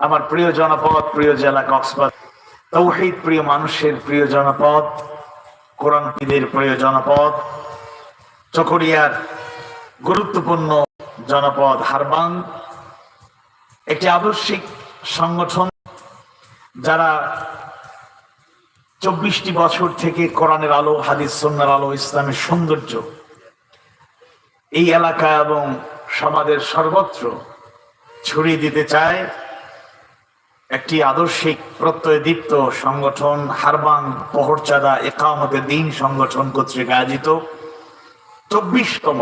আমার প্রিয় জনপদ, প্রিয় জেলা কক্সবাজার। তৌহিদ, প্রিয় মানুষের প্রিয় জনপদ, কোরআন পীরের প্রিয় জনপদ, চকরিয়ার গুরুত্বপূর্ণ জনপদ হারবাং, একটি আদর্শিক সংগঠন যারা চব্বিশটি বছর থেকে কোরআনের আলো, হাদিস সন্ন্যার আলো, ইসলামের সৌন্দর্য, এই এলাকা এবং সমাজের সর্বত্র ছড়িয়ে দিতে চায়। একটি আদর্শিক প্রত্যয় দীপ্ত সংগঠন, হারবাং পহরচাঁদা একামতে দিন সংগঠন কর্তৃক আয়োজিত চব্বিশতম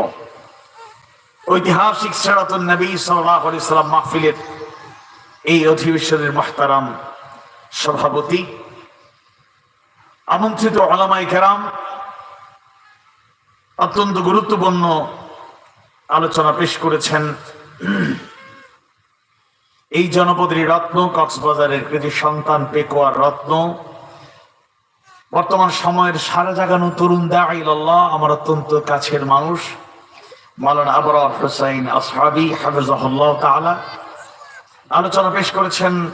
ঐতিহাসিক সেরাতুন নবী সাল্লাহ সাল্লাম মাহফিলের এই অধিবেশনের মহতারাম সভাপতি, আমন্ত্রিত আলামাই কেরাম, অত্যন্ত গুরুত্বপূর্ণ আলোচনা পেশ করেছেন এই জনপদের রত্ন, কক্সবাজারের কৃতি সন্তান পেকোয়ার রত্ন। বর্তমান সময়ের সারা জাগানো তরুণ দাইল্লাহ আমার অত্যন্ত কাছের মানুষ। মালানা আবরার হুসাইন আসহাবি, হাফিজাহুল্লাহ তাআলা। আলোচনা পেশ করেছেন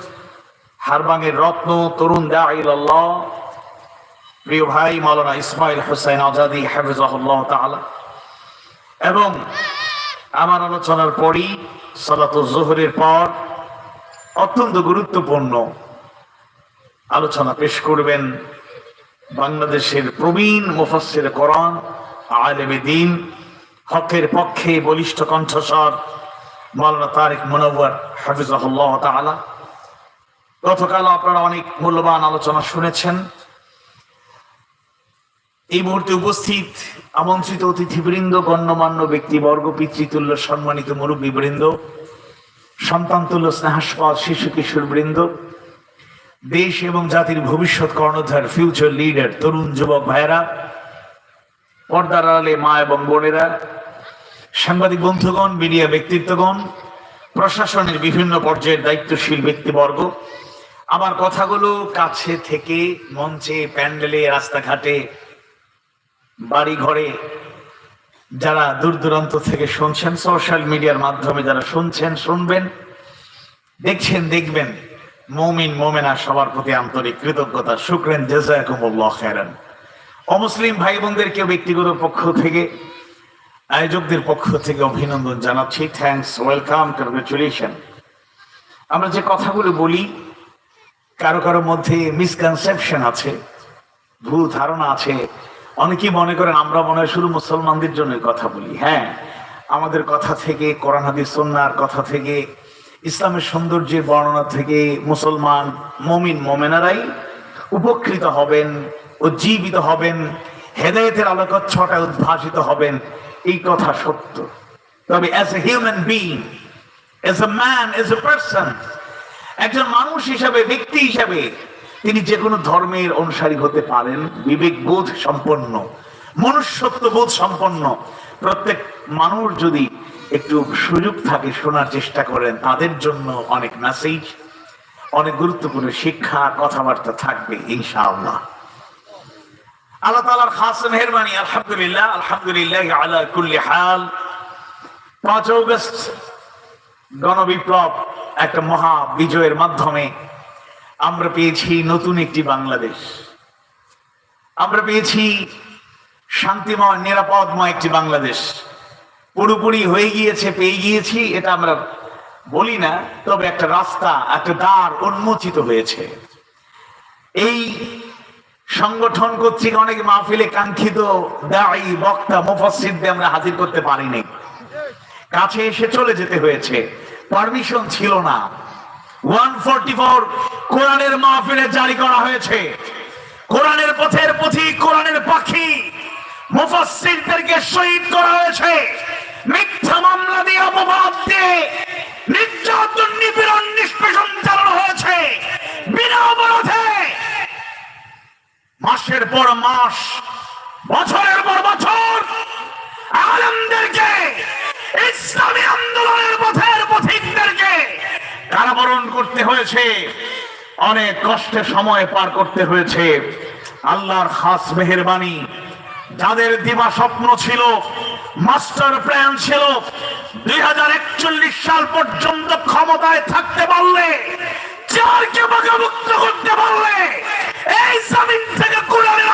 হারবাঙের রত্ন, তরুণ দাইল্লাহ প্রিয় ভাই, মাওলানা ইসমাইল হুসাইন আজাদি, হাফিজাহুল্লাহ তাআলা। এবং আমার আলোচনার পরই সালাত জোহরের পর অত্যন্ত গুরুত্বপূর্ণ আলোচনা পেশ করবেন বাংলাদেশের প্রবীণ মুফাসসির কোরআন, আলেমে দিন, হকের পক্ষে বলিষ্ঠ কণ্ঠস্বর মাওলানা তারিক মুনওয়ার, হাফিজাহুল্লাহ তাআলা। গতকাল আপনারা অনেক মূল্যবান আলোচনা শুনেছেন। এই মুহূর্তে উপস্থিত আমন্ত্রিত অতিথিবৃন্দ, গণ্যমান্য ব্যক্তিবর্গ, পিতৃতুল্য, সম্মানিত মুরব্বীবৃন্দ সন্তানতুল্য স্নেহাস্পদ শিশু কিশোর বৃন্দ, দেশ এবং জাতির ভবিষ্যৎ কর্ণধার ফিউচার লিডার তরুণ যুবক ভাইয়েরা, পর্দার আড়ালে মা এবং বোনেরা, সাংবাদিক বন্ধুগণ, মিডিয়া ব্যক্তিত্বগণ, প্রশাসনের বিভিন্ন পর্যায়ের দায়িত্বশীল ব্যক্তিবর্গ, আমার কথাগুলো কাছে থেকে মঞ্চে, প্যান্ডেলে, রাস্তাঘাটে বাড়ি ঘরে যারা দূর দূরান্ত থেকে শুনছেন সোশ্যাল মিডিয়ার মাধ্যমে যারা শুনছেন, শুনবেন, দেখছেন, দেখবেন, মৌমিন, মোমেনা সবার প্রতি আন্তরিক কৃতজ্ঞতা। শুক্রেন, জেজাকুমুল্লাহ অমুসলিম ভাই বোনদেরকে ব্যক্তিগত পক্ষ থেকে, আয়োজকদের পক্ষ থেকে অভিনন্দন জানাচ্ছি। থ্যাংকস ওয়েলকাম কংগ্রেচুলেশন আমরা যে কথাগুলো বলি, কারও কারও মধ্যে মিসকনসেপশন আছে, ভুল ধারণা আছে অনেকেই মনে করেন, আমরা মনে হয় শুধু মুসলমানদের জন্য কথা বলি। হ্যাঁ আমাদের কথা থেকে, কোরআন, হাদিস সন্ন্যার কথা থেকে, ইসলামের সৌন্দর্যের বর্ণনা থেকে মুসলমান মমিন, মোমেনারাই উপকৃত হবেন উজ্জীবিত হবেন, হেদায়তের আলোকত ছটা উদ্ভাসিত হবেন। এই কথা সত্য। তবে as a human being as a man as a person একজন মানুষ হিসাবে, ব্যক্তি হিসাবে তিনি যে কোনো ধর্মের অনুসারী হতে পারেন বিবেক বোধ সম্পন্ন মনুষ্যত্ব বোধ সম্পন্ন। প্রত্যেক মানুষ যদি একটু সুযোগ থাকে শোনার চেষ্টা করেন, তাদের জন্য অনেক মেসেজ অনেক গুরুত্বপূর্ণ শিক্ষা, কথাবার্তা থাকবে, ইনশাআল্লাহ। আল্লাহ তালার খাস মেহরবানি, আলহামদুলিল্লাহ আলহামদুলিল্লাহ আলা কুল্লি হাল। পাঁচ অগস্ট গণবিপ্লব একটা মহা বিজয়ের মাধ্যমে আমরা পেয়েছি নতুন একটি বাংলাদেশ। আমরা পেয়েছি শান্তিময়, নিরাপদময় একটি বাংলাদেশ। পুরোপুরি হয়ে গিয়েছে, পেয়ে গিয়েছি, এটা আমরা বলি না, তবে একটা রাস্তা, একটা দ্বার উন্মোচিত হয়েছে। এই সংগঠন কর্তৃক অনেক মাহফিলে কাঙ্ক্ষিত দায়ী বক্তা, মুফাসসিরদের আমরা হাজির করতে পারিনি। কাছে এসে চলে যেতে হয়েছে। পারমিশন ছিল না। কোরআনের মাহফিলে জারি করা হয়েছে। কোরআনের পথের পথিক কোরআনের পাখি শহীদ করা হয়েছে। মিথ্যা মামলা দিয়ে, অপবাদ দিয়ে, নির্যাতন, নিপীড়ন, নিষ্পেষণ চালানো হয়েছে। বিনা মাসের পর মাস, বছরের পর বছর, আলমদেরকে ইসলামী আন্দোলনের পথিকদেরকে কারাবরণ করতে হয়েছে। অনেক কষ্টের সময় পার করতে হয়েছে। আল্লাহর খাস মেহরবানি। যাদের দিবা স্বপ্ন ছিল, মাস্টার প্ল্যান ছিল, দুই হাজার একচল্লিশ সাল পর্যন্ত ক্ষমতায় থাকতে পারলে, চারকে মুক্ত করতে পারলে, এই জমিন থেকে কোরআনের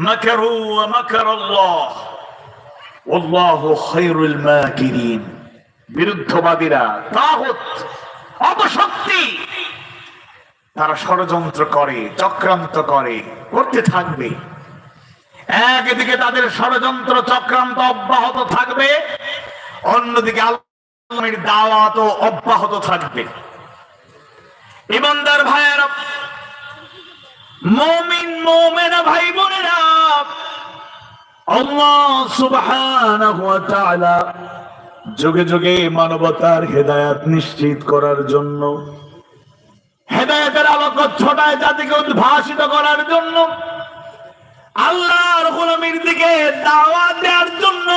মাকারু ওয়া মাকার আল্লাহ والله خير الماكرين বিরুদ্ধবাদীরা তাহত অপশক্তি তারা ষড়যন্ত্র করে চক্রান্ত করে করতে থাকবে একদিকে তাদের ষড়যন্ত্র চক্রান্ত অব্যাহত থাকবে অন্যদিকে আল্লাহের দাওয়াত অব্যাহত থাকবে ইমানদার ভাইয়েরা মমিন, মোমেনা ভাই বোনেরা যুগে যুগে মানবতার হেদায়াত নিশ্চিত করার জন্য, হেদায়েতের আলোক ছটায় জাতিকে উদ্ভাসিত করার জন্য আল্লাহর গোলামীর দিকে দাওয়াত দেওয়ার জন্য